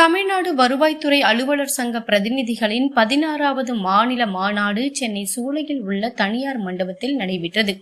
தமிழ்நாடு வருவாய்த்துறை அலுவலர் சங்க பிரதிநிதிகளின் பதினாறாவது மாநில மாநாடு சென்னை சூளையில் உள்ள தனியார் மண்டபத்தில் நடைபெற்றது.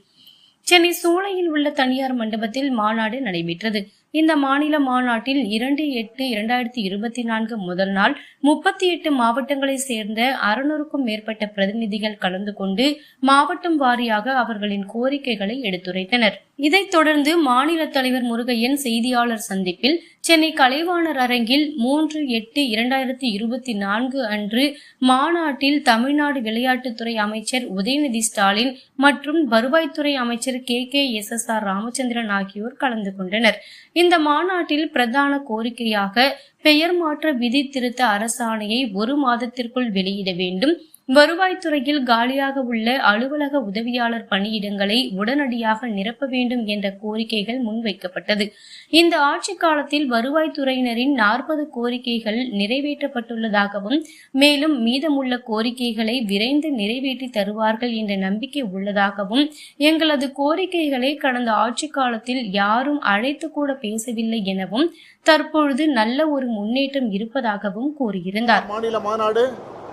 சென்னை சூளையில் உள்ள தனியார் மண்டபத்தில் மாநாடு நடைபெற்றது. இந்த மாநில மாநாட்டில் இரண்டு எட்டு இரண்டாயிரத்தி இருபத்தி நான்கு முதல் நாள் முப்பத்தி எட்டு மாவட்டங்களைச் சேர்ந்த அறுநூறுக்கும் மேற்பட்ட பிரதிநிதிகள் கலந்து கொண்டு மாவட்டம் வாரியாக அவர்களின் கோரிக்கைகளை எடுத்துரைத்தனர். இதைத் தொடர்ந்து மாநில தலைவர் முருகையன் செய்தியாளர் சந்திப்பில் சென்னை கலைவாணர் அரங்கில் மூன்று எட்டு இரண்டாயிரத்தி இருபத்தி நான்கு அன்று மாநாட்டில் தமிழ்நாடு விளையாட்டுத்துறை அமைச்சர் உதயநிதி ஸ்டாலின் மற்றும் வருவாய்த்துறை அமைச்சர் K K S S R Ramachandran ஆகியோர் கலந்து கொண்டனர். இந்த மாநாட்டில் பிரதான கோரிக்கையாக பெயர் மாற்ற விதி திருத்த அரசாணையை ஒரு மாதத்திற்குள் வெளியிட வேண்டும். வருவாய்த்துறையில் காலியாக உள்ள அலுவலக உதவியாளர் பணியிடங்களை உடனடியாக நிரப்ப வேண்டும் என்ற கோரிக்கைகள் முன்வைக்கப்பட்டது. இந்த ஆட்சி காலத்தில் வருவாய்த்துறையினரின் நாற்பது கோரிக்கைகள் நிறைவேற்றப்பட்டுள்ளதாகவும் மேலும் மீதமுள்ள கோரிக்கைகளை விரைந்து நிறைவேற்றி தருவார்கள் என்ற நம்பிக்கை உள்ளதாகவும் எங்களது கோரிக்கைகளை கடந்த ஆட்சி காலத்தில் யாரும் அழைத்து கூட பேசவில்லை எனவும் தற்பொழுது நல்ல ஒரு முன்னேற்றம் இருப்பதாகவும் கூறியிருந்தார். மாநில மாநாடு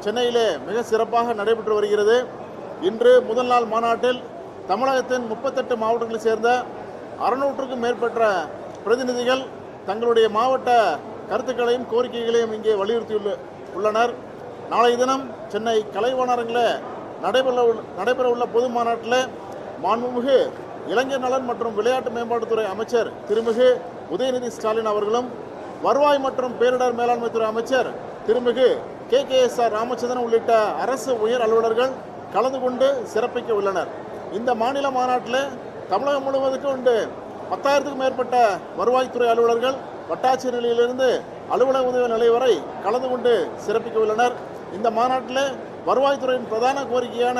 சென்னையிலே மிக சிறப்பாக நடைபெற்று வருகிறது. இன்று முதல் நாள் மாநாட்டில் தமிழகத்தின் முப்பத்தெட்டு மாவட்டங்களைச் சேர்ந்த அறுநூற்றுக்கும் மேற்பட்ட பிரதிநிதிகள் தங்களுடைய மாவட்ட கருத்துக்களையும் கோரிக்கைகளையும் இங்கே வலியுறுத்தியுள்ள உள்ளனர். நாளைய தினம் சென்னை கலைவாணரங்கில் நடைபெற நடைபெற உள்ள பொது மாநாட்டில் மாண்புமிகு இளைஞர் நலன் மற்றும் விளையாட்டு மேம்பாட்டுத்துறை அமைச்சர் திருமிகு உதயநிதி ஸ்டாலின் அவர்களும் வருவாய் மற்றும் பேரிடர் மேலாண்மைத்துறை அமைச்சர் திருமிகு K. K. S. R. Ramachandran உள்ளிட்ட அரசு உயர் அலுவலர்கள் கலந்து கொண்டு சிறப்பிக்க உள்ளனர். இந்த மாநில மாநாட்டில் தமிழகம் முழுவதுக்கும் உண்டு. பத்தாயிரத்துக்கும் மேற்பட்ட வருவாய்த்துறை அலுவலர்கள் வட்டாட்சியர் நிலையிலிருந்து அலுவலக உதவி நிலை வரை கலந்து கொண்டு சிறப்பிக்க உள்ளனர். இந்த மாநாட்டில் வருவாய்த்துறையின் பிரதான கோரிக்கையான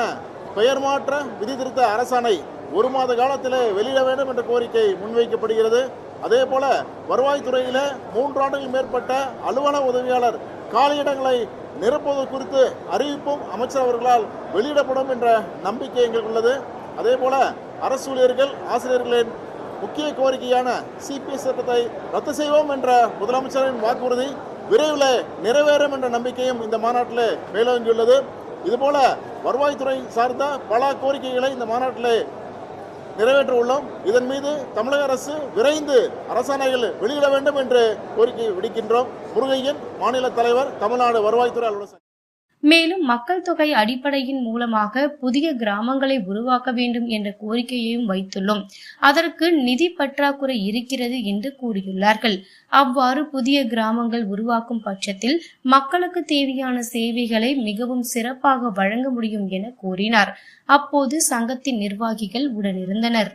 பெயர் மாற்ற விதி திருத்த அரசாணை ஒரு மாத காலத்தில் வெளியிட வேண்டும் என்ற கோரிக்கை முன்வைக்கப்படுகிறது. அதே போல வருவாய்த்துறையில் மூன்றாண்டுகள் மேற்பட்ட அலுவலக உதவியாளர் காலியிடங்களை நிரப்புவது குறித்து அறிவிப்பும் அமைச்சர் அவர்களால் வெளியிடப்படும் என்ற நம்பிக்கை எங்களுக்கு உள்ளது. அதே போல அரசு ஊழியர்கள் ஆசிரியர்களின் முக்கிய கோரிக்கையான சிபிஎஸ் சட்டத்தை ரத்து செய்வோம் என்ற முதலமைச்சரின் வாக்குறுதி விரைவில் நிறைவேறும் என்ற நம்பிக்கையும் இந்த மாநாட்டில் மேலோங்கியுள்ளது. இதுபோல வருவாய்த்துறை சார்ந்த பல கோரிக்கைகளை இந்த மாநாட்டில் நிறைவேற்ற உள்ளோம் இதன் மீது தமிழக அரசு விரைந்து அரசாணைகள் வெளியிட வேண்டும் என்று கோரிக்கை விடுக்கின்றோம். முருகையன் மாநில தலைவர் தமிழ்நாடு வருவாய்த்துறை அலுவலர் மேலும் மக்கள் தொகை அடிப்படையின் மூலமாக புதிய கிராமங்களை உருவாக்க வேண்டும் என்ற கோரிக்கையையும் வைத்துள்ளோம். அதற்கு நிதி பற்றாக்குறை இருக்கிறது என்று கூறியுள்ளார்கள். அவ்வாறு புதிய கிராமங்கள் உருவாக்கும் பட்சத்தில் மக்களுக்கு தேவையான சேவைகளை மிகவும் சிறப்பாக வழங்க முடியும் என கூறினார். அப்போது சங்கத்தின் நிர்வாகிகள் உடனிருந்தனர்.